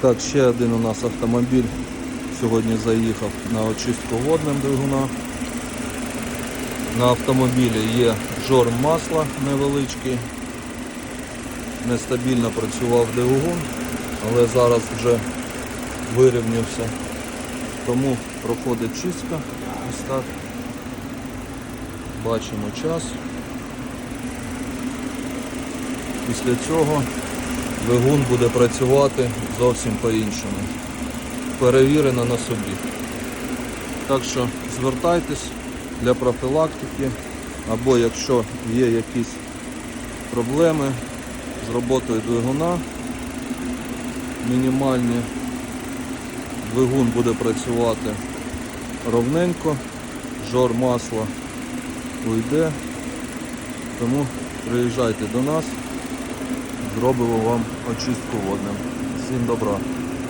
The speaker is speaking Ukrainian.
так, ще один у нас автомобіль сьогодні заїхав на очистку водним двигуна. На автомобілі є жорм масла невеличкий. Нестабільно працював двигун, але зараз вже вирівнявся. Тому проходить чистка. Ось так. Бачимо час. Після цього двигун буде працювати зовсім по-іншому. Перевірено на собі. Так що звертайтесь для профілактики, або якщо є якісь проблеми з роботою двигуна, мінімальні, двигун буде працювати ровненько, жор масла уйде, тому приїжджайте до нас, зробимо вам очистку водним. Всім добра!